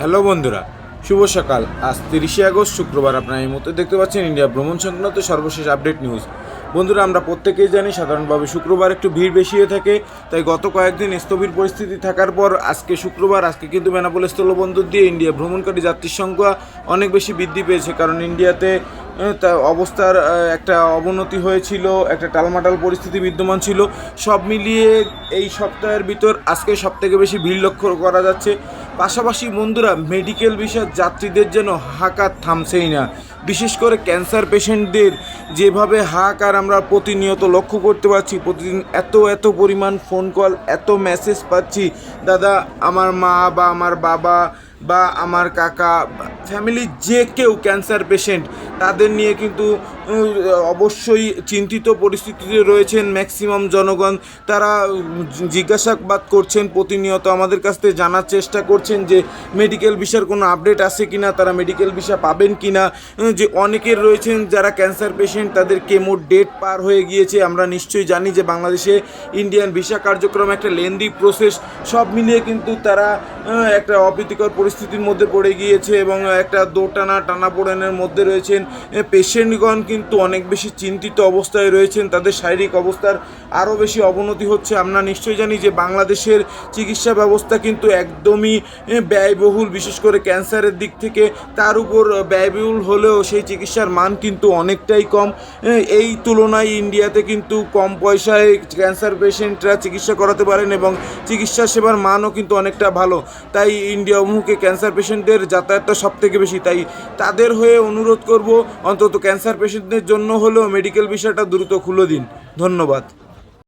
Hello বন্ধুরা, শুভ সকাল। আজ তিরিশে আগস্ট, শুক্রবার আপনারা এই মুহূর্তে দেখতে পাচ্ছেন ইন্ডিয়া ভ্রমণ সংক্রান্ত সর্বশেষ আপডেট নিউজ। বন্ধুরা, আমরা প্রত্যেকেই জানি সাধারণভাবে শুক্রবার একটু ভিড় বেশি হয়ে থাকে, তাই গত কয়েকদিন স্থবির পরিস্থিতি থাকার পর আজকে শুক্রবার, আজকে কিন্তু বেনাপোল স্থলবন্দর দিয়ে ইন্ডিয়া ভ্রমণকারী যাত্রীর সংখ্যা অনেক বেশি বৃদ্ধি পেয়েছে, কারণ ইন্ডিয়াতে তা অবস্থার একটা অবনতি হয়েছিল, একটা টালমাটাল পরিস্থিতি বিদ্যমান ছিল। সব মিলিয়ে এই সপ্তাহের ভিতর আজকে সব থেকে বেশি ভিড় লক্ষ্য করা যাচ্ছে। পাশাপাশি বন্ধুরা মেডিকেল বিষয়ের যাত্রীদের যেন হাহাকার থামছেই না। বিশেষ করে ক্যান্সার পেশেন্টদের যেভাবে হাহাকার আমরা প্রতিনিয়ত লক্ষ্য করতে পারছি, প্রতিদিন এত এত পরিমাণ ফোন কল এত মেসেজ পাচ্ছি। দাদা, আমার মা বা আমার বাবা বা আমার কাকা ফ্যামিলির যে কেউ ক্যান্সার পেশেন্ট তাদের নিয়ে কিন্তু অবশ্যই চিন্তিত পরিস্থিতিতে রয়েছেন ম্যাক্সিমাম জনগণ। তারা জিজ্ঞাসাবাদ করছেন প্রতিনিয়ত আমাদের কাছ থেকে জানার চেষ্টা করছেন যে মেডিকেল ভিসার কোনো আপডেট আছে কি না তারা মেডিকেল ভিসা পাবেন কি না যে অনেকের রয়েছেন যারা ক্যান্সার পেশেন্ট তাদের কেমো ডেট পার হয়ে গিয়েছে। আমরা নিশ্চয়ই জানি যে বাংলাদেশে ইন্ডিয়ান ভিসা কার্যক্রম একটা লেন্দি প্রসেস সব মিলিয়ে কিন্তু তারা একটা অপ্রীতিকর পরিস্থিতির মধ্যে পড়ে গিয়েছে এবং একটা দোটানা টানাপোড়েনের মধ্যে রয়েছেন। পেশেন্টগণ কিন্তু অনেক বেশি চিন্তিত অবস্থায় রয়েছেন। তাদের শারীরিক অবস্থার আরও বেশি অবনতি হচ্ছে। আমরা নিশ্চয়ই জানি যে বাংলাদেশের চিকিৎসা ব্যবস্থা কিন্তু একদমই ব্যয়বহুল, বিশেষ করে ক্যান্সারের দিক থেকে। তার উপর ব্যয়বহুল হলেও সেই চিকিৎসার মান কিন্তু অনেকটাই কম। এই তুলনায় ইন্ডিয়াতে কিন্তু কম পয়সায় ক্যান্সার পেশেন্টরা চিকিৎসা করাতে পারেন এবং চিকিৎসা সেবার মানও কিন্তু অনেকটা ভালো। তাই ইন্ডিয়া অভিমুখে ক্যান্সার পেশেন্টদের যাতায়াতটা সব থেকে বেশি, তাই তাদের হয়ে অনুরোধ করব, অন্তত ক্যান্সার পেশেন্টদের জন্য হলেও মেডিকেল বিষয়টা দ্রুত খুলে দিন। ধন্যবাদ।